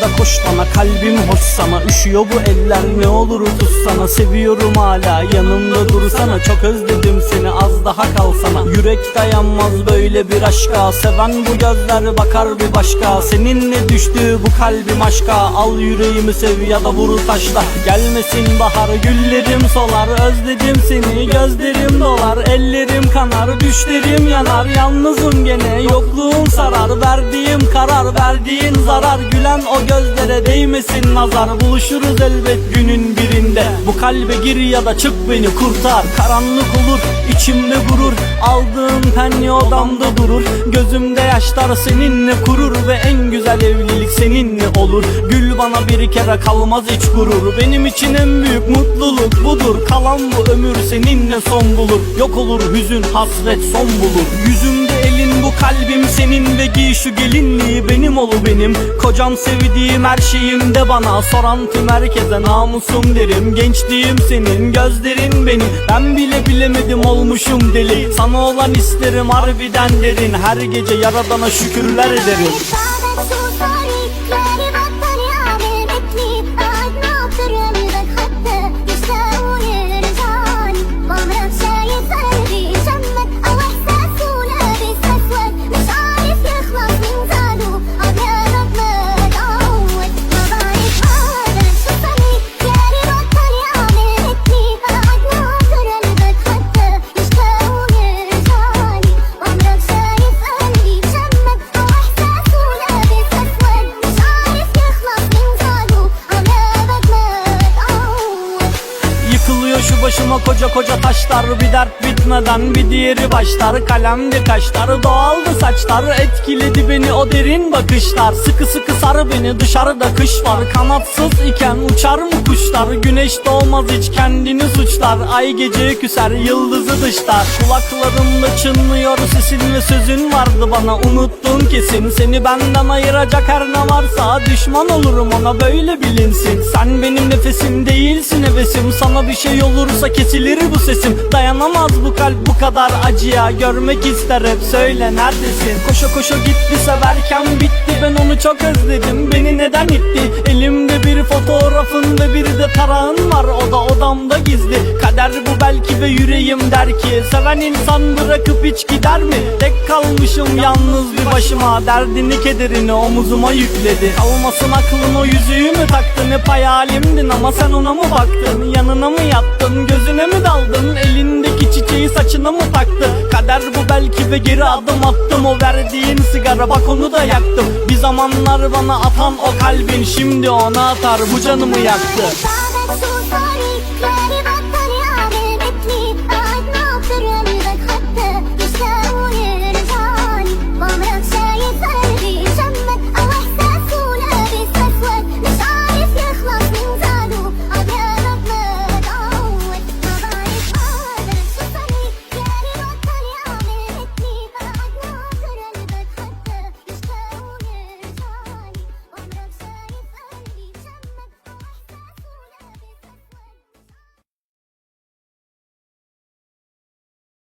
da koş bana kalbim hoş sana. Üşüyor bu eller ne olur tutsana Seviyorum hala yanımda dursana. Çok özledim seni az daha kalsana. Yürek dayanmaz böyle bir aşka. Seven bu gözler bakar bir başka. Seninle düştü bu kalbim aşka. Al yüreğimi sev ya da vur taşla. Gelmesin bahar güllerim solar. Özledim seni gözlerim dolar. Ellerim kanar düşlerim yanar. Yalnızım gene yokluğun sarar. Verdiğim karar verdiğin zarar. Gülen o gözlere değmesin nazar Buluşuruz elbet Bu kalbe gir ya da çık beni kurtar. Karanlık olur içimde gurur. Aldığın penye odamda durur? Gözümde yaşlar seninle kurur Ve en güzel evlilik seninle olur. Gül bana bir kere kalmaz hiç gurur. Benim için en büyük mutluluk budur. Kalan bu ömür seninle son bulur. Yok olur hüzün hasret son bulur. Yüzümde elin bu kalbim senin Ve giy şu gelinliği benim olu benim. Kocam sevdiğim her şeyim de bana Soran tüm herkese namusum derim. Gençliğim senin gözlerin benim. Ben bile bilemedim olmuşum deli. Sana olan isterim harbiden derin. Her gece yaradana şükürler ederim başıma koca koca taşlar Bir dert bitmeden bir diğeri başlar. Kalemdi kaşlar doğaldı saçlar. Etkiledi beni o derin bakışlar. Sıkı sıkı sar beni dışarıda kış var. Kanatsız iken uçar mı kuşlar? Güneş doğmaz hiç kendini suçlar. Ay gece küser yıldızı dışlar. Kulaklarımda çınlıyor sesin ve sözün vardı bana. Unuttun kesin seni benden ayıracak her ne varsa Düşman olurum ona böyle bilinsin. Sen benim nefesim değilsin hevesim. Sana bir şey olursa kesilir bu sesim. Dayanamaz bu kalp bu kadar acıya. Görmek ister hep söyle neredesin? Koşa koşa gitti severken bitti. Ben onu çok özledim. Beni neden itti? Elimde bir fotoğrafın ve bir de tarağın var. O da odamda gizli. Kader bu belki ve yüreğim der ki Seven insan bırakıp hiç gider mi? Tek kalmışım yalnız bir başıma. Derdini kederini omuzuma yükledi. Kalmasın aklın o yüzüğü mü taktın? Hep hayalimdin ama sen ona mı baktın? Yanına mı yattın? Gözüne mi daldın? Elindeki çiçeği saçına mı taktı? Kader bu belki ve geri adım attım. O verdiğin sigara bak onu da yaktım. Bir zamanlar bana atan o kalbin Şimdi ona atar. Bu canımı yaktı.